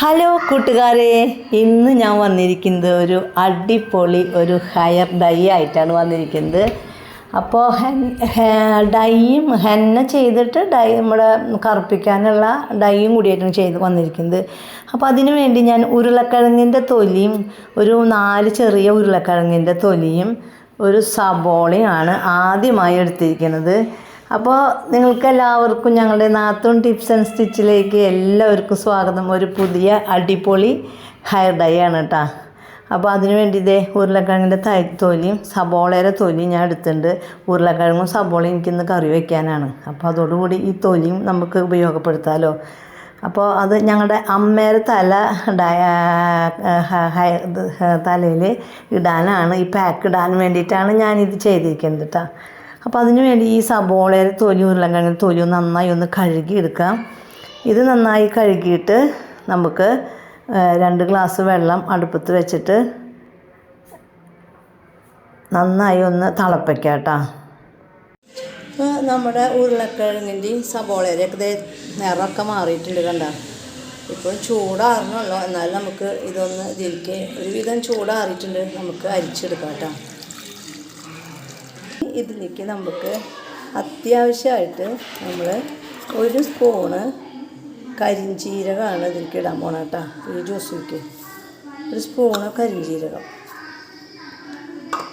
Hello കൂട്ടുകാരെ ഇന്ന് ഞാൻ വന്നിരിക്കുന്നത് ഒരു അടിപൊളി ഒരു ഹെയർ ഡൈ ആയിട്ടാണ് വന്നിരിക്കുന്നത്. അപ്പോൾ ഡൈയും ഹെന്ന ചെയ്തിട്ട് ഡൈ നമ്മുടെ കറുപ്പിക്കാനുള്ള ഡൈയും കൂടിയായിട്ടാണ് ചെയ്ത് വന്നിരിക്കുന്നത്. അപ്പോൾ അതിനു വേണ്ടി ഞാൻ ഉരുളക്കിഴങ്ങിന്റെ തൊലിയും ഒരു നാല് ചെറിയ ഉരുളക്കിഴങ്ങിന്റെ തൊലിയും ഒരു സബോളയാണ് ആദ്യമായി എടുത്തിരിക്കുന്നത്. അപ്പോൾ നിങ്ങൾക്ക് എല്ലാവർക്കും ഞങ്ങളുടെ നാത്തൂൺ ടിപ്സ് ആൻഡ് സ്റ്റിച്ചിലേക്ക് എല്ലാവർക്കും സ്വാഗതം. ഒരു പുതിയ അടിപൊളി ഹെയർ ഡൈ ആണ് കേട്ടോ അപ്പോൾ അതിന് വേണ്ടി ഇതേ ഉരുളക്കിഴങ്ങിന്റെ തൈ തൊലിയും സബോളയുടെ തൊലിയും ഞാൻ എടുത്തിട്ടുണ്ട്. ഉരുളക്കിഴങ്ങും സബോളയും എനിക്കിന്ന് കറി വയ്ക്കാനാണ് അപ്പോൾ അതോടുകൂടി ഈ തൊലിയും നമുക്ക് ഉപയോഗപ്പെടുത്താമല്ലോ അപ്പോൾ അത് ഞങ്ങളുടെ അമ്മയുടെ തല തലയിൽ ഇടാനാണ്. ഈ പാക്ക് ഇടാൻ വേണ്ടിയിട്ടാണ് ഞാനിത് ചെയ്തിരിക്കുന്നത് കേട്ടോ അപ്പോൾ അതിന് വേണ്ടി ഈ സബോളയുടെ തൊലി ഉരുളക്കിഴങ്ങിന്റെ തൊലി നന്നായി ഒന്ന് കഴുകിയെടുക്കാം ഇത് നന്നായി കഴുകിയിട്ട് നമുക്ക് രണ്ട് ഗ്ലാസ് വെള്ളം അടുപ്പത്ത് വെച്ചിട്ട് നന്നായി ഒന്ന് തിളപ്പിക്കാം കേട്ടോ. നമ്മുടെ ഉരുളക്കിഴങ്ങിന്റെയും സബോളയുടെയൊക്കെ നിറമൊക്കെ മാറിയിട്ടുണ്ട് കണ്ട? ഇപ്പോൾ ചൂടാറണമല്ലോ എന്നാലും നമുക്ക് ഇതൊന്ന് ഇതിലേക്ക് ഒരുവിധം ചൂടാറിയിട്ടുണ്ട്. നമുക്ക് അരിച്ചെടുക്കാം കേട്ടോ. ഇതിലേക്ക് നമുക്ക് അത്യാവശ്യമായിട്ട് നമ്മൾ ഒരു സ്പൂണ് കരിഞ്ചീരകമാണ് ഇതിലേക്ക് ഇടാൻ പോണ കേട്ടോ ഈ ജ്യൂസിലേക്ക് ഒരു സ്പൂണ് കരിഞ്ചീരകം.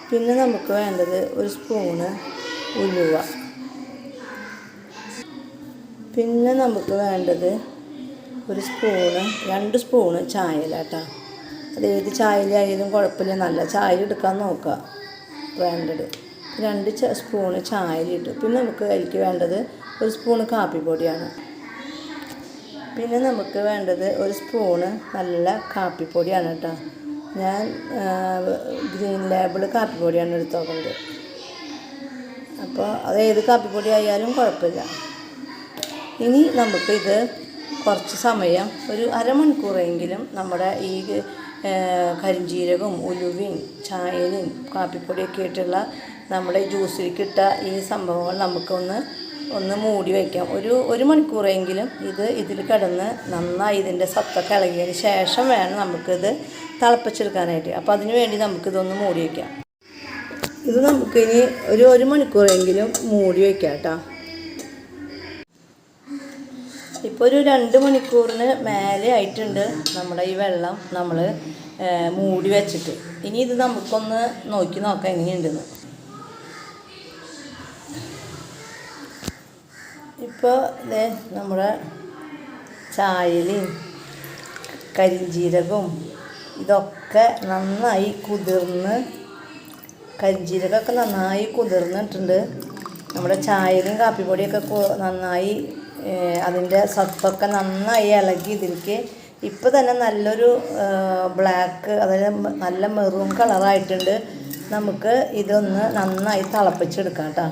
പിന്നെ നമുക്ക് വേണ്ടത് ഒരു സ്പൂണ് ഉലുവ. പിന്നെ നമുക്ക് വേണ്ടത് ഒരു സ്പൂണ് രണ്ട് സ്പൂണ് ചായലാട്ടാ അത് ഏത് ചായലായാലും കുഴപ്പമില്ല നല്ല ചായ എടുക്കാൻ നോക്കുക. വേണ്ടത്. രണ്ട് സ്പൂണ് ചായയിലിട്ടു പിന്നെ നമുക്ക് അതിലേക്ക് വേണ്ടത് ഒരു സ്പൂണ് കാപ്പിപ്പൊടിയാണ്. പിന്നെ നമുക്ക് വേണ്ടത് ഒരു സ്പൂണ് നല്ല കാപ്പിപ്പൊടിയാണ് കേട്ടോ. ഞാൻ ഗ്രീൻ ലേബിൾ കാപ്പിപ്പൊടിയാണ് എടുത്തോക്കുന്നത് അപ്പോൾ അത് ഏത് കാപ്പിപ്പൊടി ആയാലും കുഴപ്പമില്ല. ഇനി നമുക്ക് ഇത് കുറച്ച് സമയം ഒരു അരമണിക്കൂറെങ്കിലും നമ്മുടെ ഈ കരിഞ്ചീരകവും ഉലുവയും ചായയും കാപ്പിപ്പൊടിയൊക്കെ ഇട്ടുള്ള നമ്മുടെ ജ്യൂസിലേക്ക് ഇട്ട ഈ സംഭവങ്ങൾ നമുക്കൊന്ന് ഒന്ന് മൂടി വയ്ക്കാം ഒരു ഒരു മണിക്കൂറെങ്കിലും ഇത് ഇതിൽ കിടന്ന് നന്നായി ഇതിന്റെ സത്തൊക്കെ ഇളകിയതിന് ശേഷം വേണം നമുക്കിത് തിളപ്പിച്ചെടുക്കാനായിട്ട്. അപ്പോൾ അതിന് വേണ്ടി നമുക്കിതൊന്ന് മൂടി വയ്ക്കാം ഇത് നമുക്കിനി ഒരു ഒരു മണിക്കൂറെങ്കിലും മൂടി വയ്ക്കാം കേട്ടോ. ഇപ്പോൾ ഒരു രണ്ട് മണിക്കൂറിന് മേലെ ആയിട്ടുണ്ട് നമ്മുടെ ഈ വെള്ളം നമ്മൾ മൂടി വെച്ചിട്ട്. ഇനി ഇത് നമുക്കൊന്ന് നോക്കി നോക്കാം എങ്ങനെയുണ്ടെന്ന്. ഇപ്പോൾ ഇതേ നമ്മുടെ ചായയിലും കരിഞ്ജീരകവും ഇതൊക്കെ നന്നായി കുതിർന്ന് കരിഞ്ജീരകമൊക്കെ നന്നായി കുതിർന്നിട്ടുണ്ട്. നമ്മുടെ ചായയിലും കാപ്പിപ്പൊടിയൊക്കെ നന്നായി അതിന്റെ സത്തൊക്കെ നന്നായി ഇളകി ഇതിലേക്ക് ഇപ്പോൾ തന്നെ നല്ലൊരു ബ്ലാക്ക് അതായത് നല്ല മെറൂൺ കളറായിട്ടുണ്ട്. നമുക്ക് ഇതൊന്ന് നന്നായി തിളപ്പിച്ചെടുക്കാം കേട്ടോ.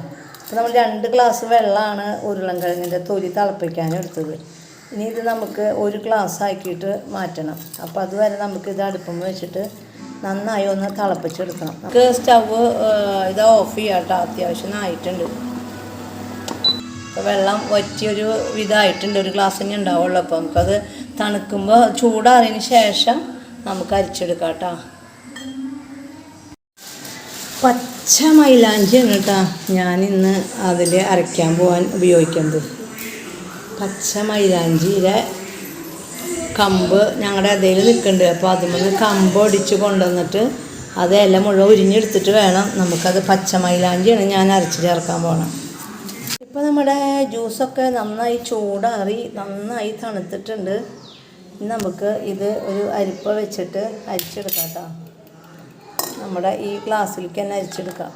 അപ്പോൾ നമ്മൾ രണ്ട് ഗ്ലാസ് വെള്ളമാണ് ഉരുളൻകിഴങ്ങിന്റെ തൊലി തിളപ്പിക്കാൻ എടുത്തത്. ഇനി ഇത് നമുക്ക് ഒരു ഗ്ലാസ് ആക്കിയിട്ട് മാറ്റണം. അപ്പോൾ അതുവരെ നമുക്ക് ഇത് അടുപ്പം വെച്ചിട്ട് നന്നായി ഒന്ന് തിളപ്പിച്ചെടുക്കണം. നമുക്ക് സ്റ്റവ് ഇത് ഓഫ് ചെയ്യാം കേട്ടോ അത്യാവശ്യം ആയിട്ടുണ്ട്. ഇപ്പോൾ വെള്ളം വറ്റിയൊരു വിധമായിട്ടുണ്ട് ഒരു ഗ്ലാസ് തന്നെ ഉണ്ടാവുള്ളൂ. അപ്പോൾ നമുക്കത് തണുക്കുമ്പോൾ ചൂടാറിയതിന് ശേഷം നമുക്ക് അരിച്ചെടുക്കാം കേട്ടോ പച്ച മൈലാഞ്ചിയാണ് കേട്ടോ ഞാൻ ഇന്ന് അതിൽ അരയ്ക്കാൻ പോകാൻ ഉപയോഗിക്കുന്നത്. പച്ച മൈലാഞ്ചിയുടെ കമ്പ് ഞങ്ങളുടെ അതേൽ നിൽക്കുന്നുണ്ട് അപ്പോൾ അതിൽ കമ്പ് ഒടിച്ച് കൊണ്ടുവന്നിട്ട് അത് ഇല മുഴുവൻ ഉരിഞ്ഞെടുത്തിട്ട് വേണം നമുക്കത് പച്ച മൈലാഞ്ചിയാണ് ഞാൻ അരച്ച് ചേർക്കാൻ പോകണം ഇപ്പോൾ നമ്മുടെ ജ്യൂസൊക്കെ നന്നായി ചൂടാറി നന്നായി തണുത്തിട്ടുണ്ട്. നമുക്ക് ഇത് ഒരു അരിപ്പ വെച്ചിട്ട് അരിച്ചെടുക്കാം കേട്ടോ നമ്മുടെ ഈ ഗ്ലാസ്സിലേക്ക് തന്നെ അരിച്ചെടുക്കാം.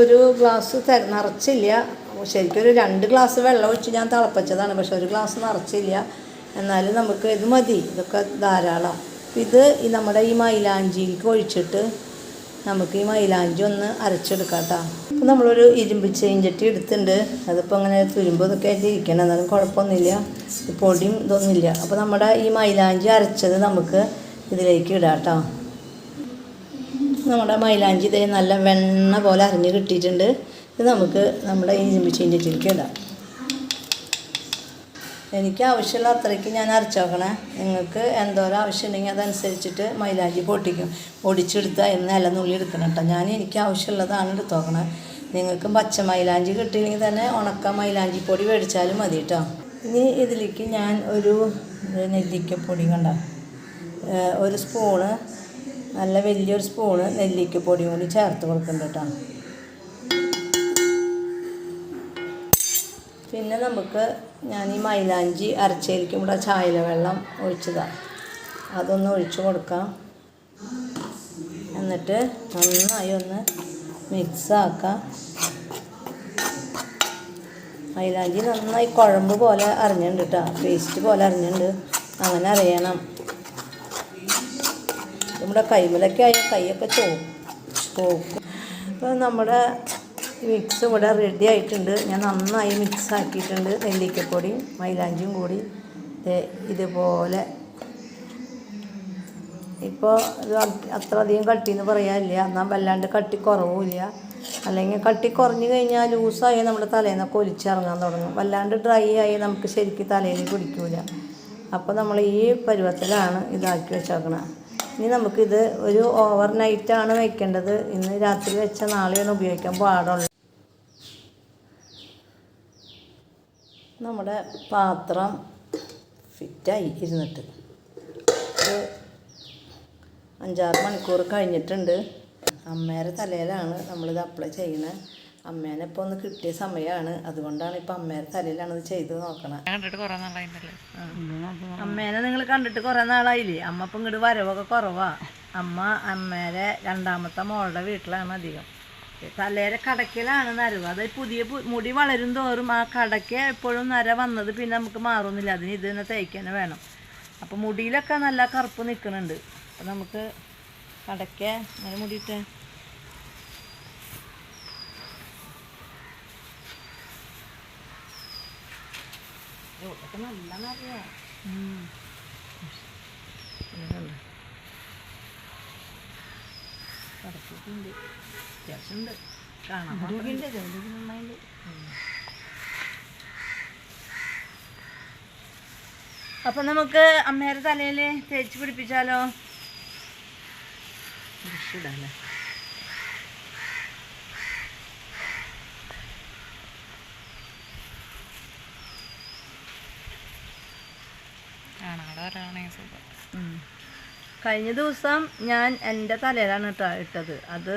ഒരു ഗ്ലാസ് നിറച്ചില്ല. ശരിക്കും ഒരു രണ്ട് ഗ്ലാസ് വെള്ളം ഒഴിച്ച് ഞാൻ തിളപ്പിച്ചതാണ് പക്ഷെ ഒരു ഗ്ലാസ് നിറച്ചില്ല. എന്നാലും നമുക്ക് ഇത് മതി. ഇതൊക്കെ ധാരാളം. ഇത് നമ്മുടെ ഈ മൈലാഞ്ചിയിലേക്ക് ഒഴിച്ചിട്ട് നമുക്ക് ഈ മൈലാഞ്ചി ഒന്ന് അരച്ചെടുക്കാം കേട്ടോ. അപ്പോൾ നമ്മളൊരു ഇരുമ്പ് ചെയിഞ്ചട്ടി എടുത്തിട്ടുണ്ട്. അതിപ്പോൾ അങ്ങനെ തുരുമ്പ് ഇതൊക്കെ ആയിട്ട് ഇരിക്കണം. എന്നാലും കുഴപ്പമൊന്നുമില്ല. പൊടിയും ഇതൊന്നുമില്ല. അപ്പോൾ നമ്മുടെ ഈ മൈലാഞ്ചി അരച്ചത് നമുക്ക് ഇതിലേക്ക് ഇടാം കേട്ടോ. നമ്മുടെ മൈലാഞ്ചി ഇതേ നല്ല വെണ്ണ പോലെ അരിഞ്ഞ് കിട്ടിയിട്ടുണ്ട്. ഇത് നമുക്ക് നമ്മുടെ ഇരുമ്പ് ചെയിഞ്ചട്ടിയിലേക്ക് ഇടാം. എനിക്ക് ആവശ്യമുള്ള അത്രയ്ക്ക് ഞാൻ അരച്ച് നിങ്ങൾക്ക് എന്തോരം ആവശ്യം ഉണ്ടെങ്കിൽ അതനുസരിച്ചിട്ട് മൈലാഞ്ചി പൊട്ടിക്കും. പൊടിച്ചെടുത്ത് അതിന് നില നുള്ളി എടുക്കണം കേട്ടോ. ഞാൻ എനിക്ക് ആവശ്യമുള്ളതാണ് എടുത്ത് വെക്കണേ. നിങ്ങൾക്ക് പച്ച മൈലാഞ്ചി കിട്ടിയില്ലെങ്കിൽ തന്നെ ഉണക്ക മൈലാഞ്ചി പൊടി മേടിച്ചാലും മതി കേട്ടോ. ഇനി ഇതിലേക്ക് ഞാൻ ഒരു നെല്ലിക്കപ്പൊടി കണ്ട. ഒരു സ്പൂണ് നല്ല വലിയൊരു സ്പൂണ് നെല്ലിക്കപ്പൊടിയും കൂടി ചേർത്ത് കൊടുക്കുന്നുണ്ട് കേട്ടോ. പിന്നെ നമുക്ക് ഞാൻ ഈ മൈലാഞ്ചി അരച്ചേരിക്കും ഇവിടെ ചായല വെള്ളം ഒഴിച്ചതാണ് അതൊന്ന് ഒഴിച്ചു കൊടുക്കാം. എന്നിട്ട് നന്നായി ഒന്ന് മിക്സാക്കാം മൈലാഞ്ചി നന്നായി കുഴമ്പ് പോലെ അറിഞ്ഞിട്ടുണ്ട് കേട്ടോ പേസ്റ്റ് പോലെ അറിഞ്ഞിട്ടുണ്ട് അങ്ങനെ അറിയണം നമ്മുടെ കൈമലൊക്കെ ആയ കൈയൊക്കെ ചോ ചോക്കും. അപ്പോൾ നമ്മുടെ മിക്സ് ഇവിടെ റെഡി ആയിട്ടുണ്ട്. ഞാൻ നന്നായി മിക്സ് ആക്കിയിട്ടുണ്ട്. നെല്ലിക്കപ്പൊടിയും മൈലാഞ്ചിയും കൂടി. ഇതുപോലെ. ഇപ്പോൾ ഇത് അത്ര അധികം കട്ടി എന്ന് പറയാനില്ല. എന്നാൽ വല്ലാണ്ട് കട്ടി കുറവുമില്ല. അല്ലെങ്കിൽ കട്ടി കുറഞ്ഞു കഴിഞ്ഞാൽ ലൂസായി നമ്മുടെ തലേന്നൊക്കെ ഒലിച്ചിറങ്ങാൻ തുടങ്ങും. വല്ലാണ്ട് ഡ്രൈ ആയി നമുക്ക് ശരിക്കും തലയിൽ പിടിക്കില്ല അപ്പോൾ നമ്മൾ ഈ പരുവത്തിലാണ് ഇതാക്കി വെച്ചേക്കണത് ഇനി നമുക്കിത് ഒരു ഓവർ നൈറ്റാണ് വെക്കേണ്ടത്. ഇന്ന് രാത്രി വെച്ച നാളെയാണ് ഉപയോഗിക്കാൻ പാടുള്ളൂ. നമ്മുടെ പാത്രം ഫിറ്റായി ഇരുന്നിട്ട്. അഞ്ചാറ് മണിക്കൂർ കഴിഞ്ഞിട്ടുണ്ട്. അമ്മേരെ തലയിലാണ് നമ്മളിത് അപ്ലൈ ചെയ്യുന്നത് അമ്മേനെ ഇപ്പോൾ ഒന്ന് കിട്ടിയ സമയമാണ് അതുകൊണ്ടാണ് ഇപ്പൊ അമ്മേരെ തലയിലാണ് ഇത് ചെയ്ത് നോക്കണേ. അമ്മേനെ നിങ്ങൾ കണ്ടിട്ട് കുറേ നാളായില്ലേ? അമ്മ ഇപ്പം ഇങ്ങോട്ട് വരവൊക്കെ കുറവാ. അമ്മ അമ്മേരെ രണ്ടാമത്തെ മോളുടെ വീട്ടിലാണ് അധികം. തലേരെ കടക്കിലാണ് നരവ്. അത് പുതിയ മുടി വളരും തോറും ആ കടക്ക എപ്പോഴും നര വന്നത് പിന്നെ നമുക്ക് മാറുന്നില്ല. അതിന് ഇത് തന്നെ തേക്കാൻ വേണം. അപ്പോൾ മുടിയിലൊക്കെ നല്ല കറുപ്പ് നിൽക്കുന്നുണ്ട് അപ്പോൾ നമുക്ക് കടക്കേ അങ്ങനെ മുടിയിട്ടേ ഇവിടെയൊക്കെ നല്ല നരയാ കടത്തിട്ടുണ്ട് അത്യാവശ്യമുണ്ട് കാണാൻ. നന്നായിണ്ട്. ഉം. അപ്പൊ നമുക്ക് അമ്മേരെ തലയിൽ തേച്ച് പിടിപ്പിച്ചാലോ ബ്രഷ് ഇടാല്ലേ കഴിഞ്ഞ ദിവസം ഞാൻ എന്റെ തലയിലാണ് കേട്ടോ ഇട്ടത്. അത്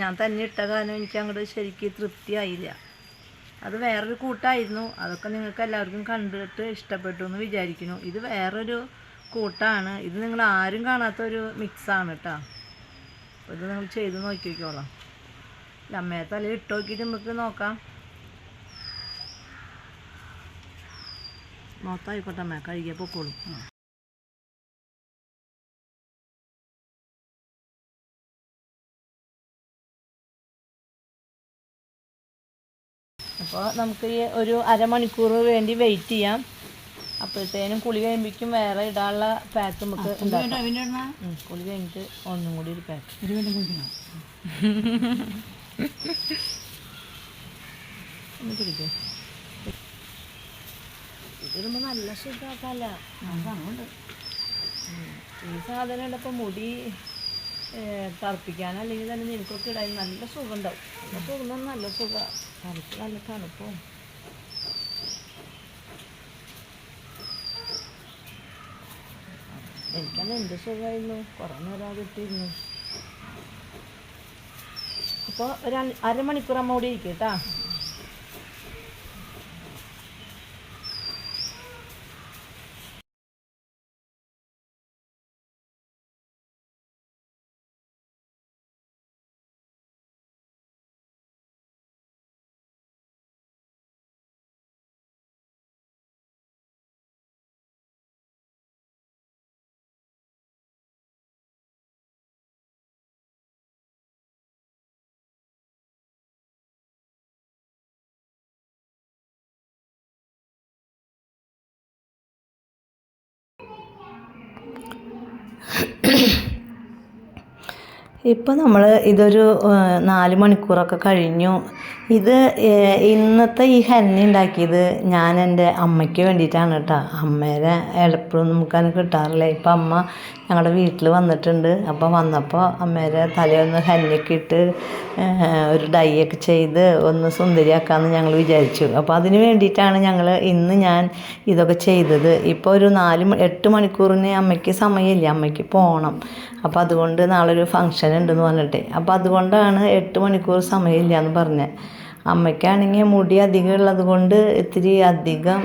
ഞാൻ തന്നെ ഇട്ട കാരണം എനിക്ക് അങ്ങോട്ട് ശരിക്ക് തൃപ്തിയായില്ല. അത് വേറൊരു കൂട്ടായിരുന്നു. അതൊക്കെ നിങ്ങൾക്ക് എല്ലാവർക്കും കണ്ടിട്ട് ഇഷ്ടപ്പെട്ടു എന്ന് വിചാരിക്കുന്നു. ഇത് വേറൊരു കൂട്ടാണ്. ഇത് നിങ്ങൾ ആരും കാണാത്തൊരു മിക്സാണ് കേട്ടോ. ഇത് നിങ്ങൾ ചെയ്ത് നോക്കി നോക്കിക്കോളാം അമ്മയെ തല ഇട്ട് നോക്കിയിട്ട് നമുക്ക് നോക്കാം. മൊത്തമായിക്കോട്ടെ അമ്മ കഴുകിയ പൊക്കോളും. അപ്പോൾ നമുക്ക് ഈ ഒരു അരമണിക്കൂർ വേണ്ടി വെയിറ്റ് ചെയ്യാം. അപ്പോഴത്തേനും കുളി കഴിയുമ്പോഴേക്കും വേറെ ഇടാനുള്ള പാക്ക് നമുക്ക് കുളി കഴിഞ്ഞിട്ട് ഒന്നും കൂടി ഒരു പാക്ക് ഒന്ന് പിടിക്കും ഇതിടുമ്പോൾ നല്ല സുഖമാക്കല്ല ഈ സാധനം ഇടപ്പോൾ മുടി തറപ്പിക്കാൻ അല്ലെങ്കിൽ തന്നെ നിനക്കൊക്കെ ഇടാൻ നല്ല സുഖം ഉണ്ടാവും. നല്ല സുഖം നല്ല സുഖമാണ് തണുപ്പ് നല്ല തണുപ്പും എനിക്കത് എന്ത് സുഖമായിരുന്നു കുറേ നേരം അത് ഇട്ടിരുന്നു അപ്പോൾ ഒരു അരമണിക്കൂർ അമ്മ കൂടി ഇരിക്കും കേട്ടാ ഇപ്പോൾ നമ്മൾ ഇതൊരു നാല് മണിക്കൂറൊക്കെ കഴിഞ്ഞു. ഇത് ഇന്നത്തെ ഈ ഹെന്ന ഉണ്ടാക്കിയത് ഞാൻ എന്റെ അമ്മയ്ക്ക് വേണ്ടിയിട്ടാണ് കേട്ടോ. അമ്മേനെ എളുപ്പം നമുക്കത് കിട്ടാറില്ല. ഇപ്പം അമ്മ ഞങ്ങളുടെ വീട്ടിൽ വന്നിട്ടുണ്ട്. അപ്പോൾ വന്നപ്പോൾ അമ്മേരെ തലയൊന്ന് ഹെന്നയൊക്കെ ഇട്ട് ഒരു ഡൈയൊക്കെ ചെയ്ത് ഒന്ന് സുന്ദരിയാക്കാമെന്ന് ഞങ്ങൾ വിചാരിച്ചു. അപ്പോൾ അതിന് വേണ്ടിയിട്ടാണ് ഞങ്ങൾ ഇന്ന് ഞാൻ ഇതൊക്കെ ചെയ്തത്. ഇപ്പോൾ ഒരു നാല് എട്ട് മണിക്കൂറിന് അമ്മയ്ക്ക് സമയമില്ല. അമ്മയ്ക്ക് പോകണം. അപ്പോൾ അതുകൊണ്ട് നാളെ ഒരു ഫങ്ഷൻ ഉണ്ടെന്ന് പറഞ്ഞിട്ട്. അപ്പോൾ അതുകൊണ്ടാണ് എട്ട് മണിക്കൂർ സമയമില്ല എന്ന് പറഞ്ഞത്. അമ്മയ്ക്കാണെങ്കിൽ മുടി അധികം ഉള്ളത് കൊണ്ട് ഇത്തിരി അധികം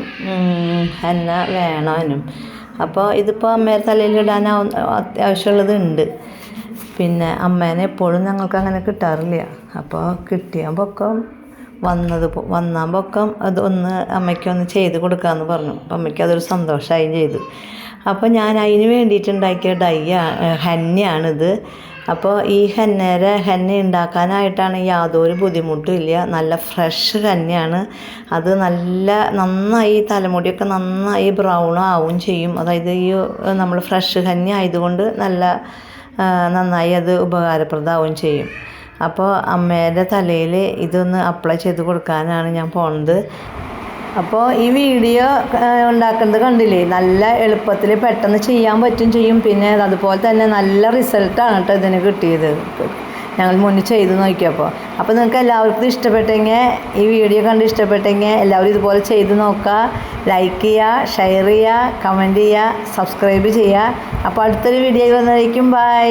എന്നെ വേണമാനും അപ്പോൾ ഇതിപ്പോൾ അമ്മയുടെ തലയിൽ ഇടാൻ അത്യാവശ്യമുള്ളത് ഉണ്ട്. പിന്നെ അമ്മേനെ എപ്പോഴും ഞങ്ങൾക്ക് അങ്ങനെ കിട്ടാറില്ല. അപ്പോൾ കിട്ടിയ പൊക്കം വന്നത് വന്നാൽ പൊക്കം അത് ഒന്ന് അമ്മയ്ക്കൊന്ന് ചെയ്ത് കൊടുക്കാമെന്ന് പറഞ്ഞു. അപ്പം അമ്മയ്ക്ക് അതൊരു സന്തോഷമായും ചെയ്തു. അപ്പോൾ ഞാൻ അതിന് വേണ്ടിയിട്ടുണ്ടാക്കിയ ഡൈ ഹെന്നയാണിത്. അപ്പോൾ ഈ ഹെന്നേരെ ഹെന്ന ഉണ്ടാക്കാനായിട്ടാണ് യാതൊരു ബുദ്ധിമുട്ടും ഇല്ല. നല്ല ഫ്രഷ് ഹെന്നയാണ്. അത് നല്ല നന്നായി തലമുടിയൊക്കെ നന്നായി ബ്രൗൺ ആവും ചെയ്യും. അതായത് ഈ നമ്മൾ ഫ്രഷ് ഹെന്ന ആയതുകൊണ്ട് നല്ല നന്നായി അത് ഉപകാരപ്രദമാവുകയും ചെയ്യും. അപ്പോൾ അമ്മേന്റെ തലയിൽ ഇതൊന്ന് അപ്ലൈ ചെയ്ത് കൊടുക്കാനാണ് ഞാൻ പോണത്. അപ്പോൾ ഈ വീഡിയോ ഉണ്ടാക്കുന്നത് കണ്ടില്ലേ? നല്ല എളുപ്പത്തിൽ പെട്ടെന്ന് ചെയ്യാൻ പറ്റും ചെയ്യും. പിന്നെ അതുപോലെ തന്നെ നല്ല റിസൾട്ടാണ് കേട്ടോ ഇതിന് കിട്ടിയത്. ഞങ്ങൾ മുന്നിൽ ചെയ്ത് നോക്കിയപ്പോൾ അപ്പോൾ നിങ്ങൾക്ക് എല്ലാവർക്കും ഇഷ്ടപ്പെട്ടെങ്കിൽ ഈ വീഡിയോ കണ്ട് ഇഷ്ടപ്പെട്ടെങ്കിൽ എല്ലാവരും ഇതുപോലെ ചെയ്ത് നോക്കുക. ലൈക്ക് ചെയ്യുക ഷെയർ ചെയ്യുക കമന്റ് ചെയ്യുക സബ്സ്ക്രൈബ് ചെയ്യുക. അപ്പോൾ അടുത്തൊരു വീഡിയോ വന്നതായിരിക്കും. ബൈ